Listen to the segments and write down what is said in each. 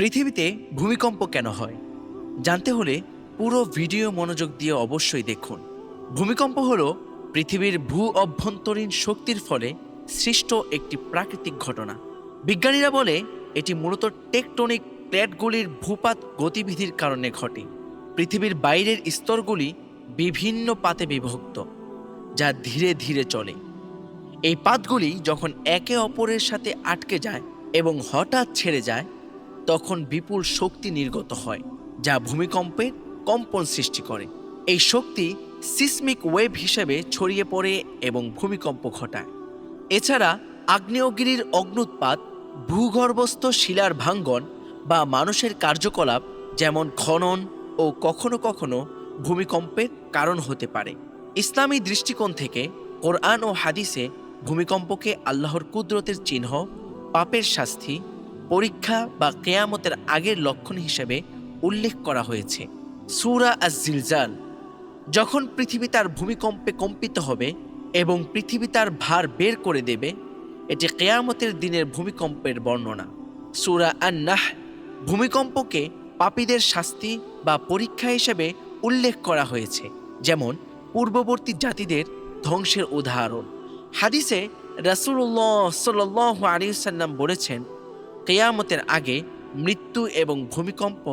পৃথিবীতে ভূমিকম্প কেন হয়? জানতে হলে পুরো ভিডিও মনোযোগ দিয়ে অবশ্যই দেখুন। ভূমিকম্প হলো পৃথিবীর ভূ অভ্যন্তরীণ শক্তির ফলে সৃষ্ট একটি প্রাকৃতিক ঘটনা। বিজ্ঞানীরা বলে এটি মূলত টেকটনিক প্লেটগুলির ভূপাত গতিবিধির কারণে ঘটে। পৃথিবীর বাইরের স্তরগুলি বিভিন্ন পাতে বিভক্ত, যা ধীরে ধীরে চলে। এই পাতগুলি যখন একে অপরের সাথে আটকে যায় এবং হঠাৎ ছেড়ে যায় তখন বিপুল শক্তি নির্গত হয়, যা ভূমিকম্পের কম্পন সৃষ্টি করে। এই শক্তি সিসমিক ওয়েভ হিসেবে ছড়িয়ে পড়ে এবং ভূমিকম্প ঘটায়। এছাড়া আগ্নেয়গিরির অগ্নুৎপাত, ভূগর্ভস্থ শিলার ভাঙ্গন বা মানুষের কার্যকলাপ, যেমন খনন ও কখনো কখনো ভূমিকম্পের কারণ হতে পারে। ইসলামী দৃষ্টিকোণ থেকে কোরআন ও হাদিসে ভূমিকম্পকে আল্লাহর কুদরতের চিহ্ন, পাপের শাস্তি পরীক্ষা বা কেয়ামতের আগের লক্ষণ হিসেবে উল্লেখ করা হয়েছে। সুরা আজ জিলজাল যখন পৃথিবী তার ভূমিকম্পে কম্পিত হবে এবং পৃথিবী তার ভার বের করে দেবে, এটি কেয়ামতের দিনের ভূমিকম্পের বর্ণনা। সুরা আন্নাহ ভূমিকম্পকে পাপীদের শাস্তি বা পরীক্ষা হিসেবে উল্লেখ করা হয়েছে, যেমন পূর্ববর্তী জাতিদের ধ্বংসের উদাহরণ। হাদিসে রাসূলুল্লাহ সাল্লাল্লাহু আলাইহি সাল্লাম বলেছেন কেয়ামতের আগে মৃত্যু এবং ভূমিকম্প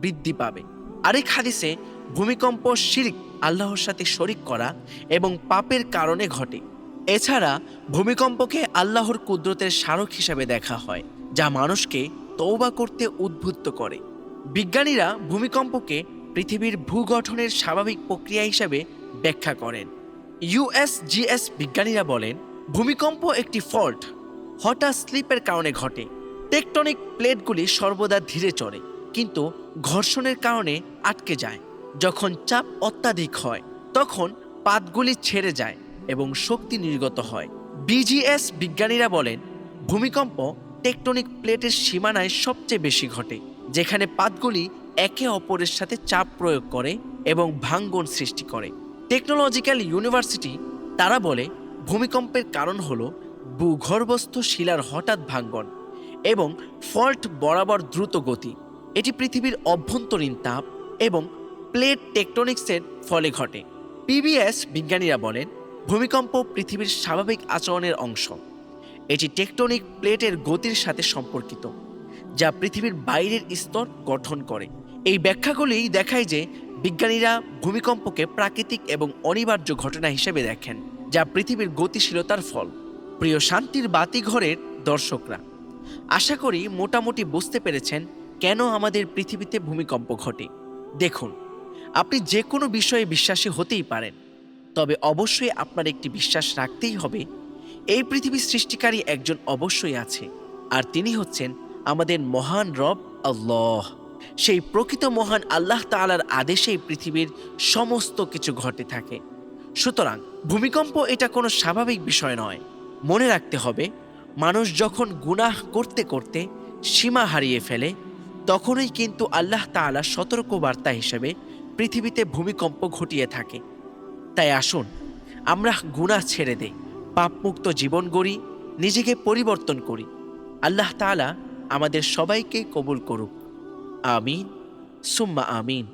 বৃদ্ধি পাবে। আরেক হাদিসে, ভূমিকম্প শিরিক আল্লাহর সাথে শরিক করা এবং পাপের কারণে ঘটে। এছাড়া ভূমিকম্পকে আল্লাহর কুদরতের স্মারক হিসাবে দেখা হয়, যা মানুষকে তৌবা করতে উদ্বুদ্ধ করে। বিজ্ঞানীরা ভূমিকম্পকে পৃথিবীর ভূগঠনের স্বাভাবিক প্রক্রিয়া হিসাবে ব্যাখ্যা করেন। ইউএসজিএস বিজ্ঞানীরা বলেন, ভূমিকম্প একটি ফল্ট, হঠাৎ স্লিপের কারণে ঘটে। টেকটনিক প্লেটগুলি সর্বদা ধীরে চড়ে, কিন্তু ঘর্ষণের কারণে আটকে যায়। যখন চাপ অত্যাধিক হয়, তখন পাতগুলি ছেড়ে যায় এবং শক্তি নির্গত হয়। বিজিএস বিজ্ঞানীরা বলেন, ভূমিকম্প টেকটনিক প্লেটের সীমানায় সবচেয়ে বেশি ঘটে, যেখানে পাতগুলি একে অপরের সাথে চাপ প্রয়োগ করে এবং ভাঙ্গন সৃষ্টি করে। টেকনোলজিক্যাল ইউনিভার্সিটি তারা বলে, ভূমিকম্পের কারণ হল ভূগর্ভস্থ শিলার হঠাৎ ভাঙ্গন। এবং ফল্ট বরাবর দ্রুত গতি। এটি পৃথিবীর অভ্যন্তরীণ তাপ এবং প্লেট টেকটনিক্সের ফলে ঘটে। পিবিএস বিজ্ঞানীরা বলেন, ভূমিকম্প পৃথিবীর স্বাভাবিক আচরণের অংশ। এটি টেকটনিক প্লেটের গতির সাথে সম্পর্কিত, যা পৃথিবীর বাইরের স্তর গঠন করে। এই ব্যাখ্যাগুলি দেখায় যে বিজ্ঞানীরা ভূমিকম্পকে প্রাকৃতিক এবং অনিবার্য ঘটনা হিসেবে দেখেন, যা পৃথিবীর গতিশীলতার ফল। প্রিয় শান্তির বাতিঘরের দর্শকরা। আশা করি মোটামুটি বুঝতে পেরেছেন কেন আমাদের পৃথিবীতে ভূমিকম্প ঘটে। দেখুন, আপনি যে কোনো বিষয়ে বিশ্বাসী হতেই পারেন, তবে অবশ্যই আপনার একটি বিশ্বাস রাখতেই হবে, এই পৃথিবীর সৃষ্টিকারী একজন অবশ্যই আছে, আর তিনি হচ্ছেন আমাদের মহান রব আল্লাহ। সেই প্রকৃত মহান আল্লাহ তাআলার আদেশেই পৃথিবীর সমস্ত কিছু ঘটে থাকে। সুতরাং ভূমিকম্প এটা কোনো স্বাভাবিক বিষয় নয়। মনে রাখতে হবে মানুষ যখন গুনাহ করতে করতে সীমা হারিয়ে ফেলে, তখনই কিন্তু আল্লাহ তাআলা সতর্ক বার্তা হিসেবে পৃথিবীতে ভূমিকম্প ঘটিয়ে থাকে। তাই আসুন, আমরা গুনাহ ছেড়ে দেই, পাপমুক্ত জীবন গড়ি, নিজেকে পরিবর্তন করি। আল্লাহ তাআলা আমাদের সবাইকে কবুল করুক। আমিন। সুম্মা আমিন।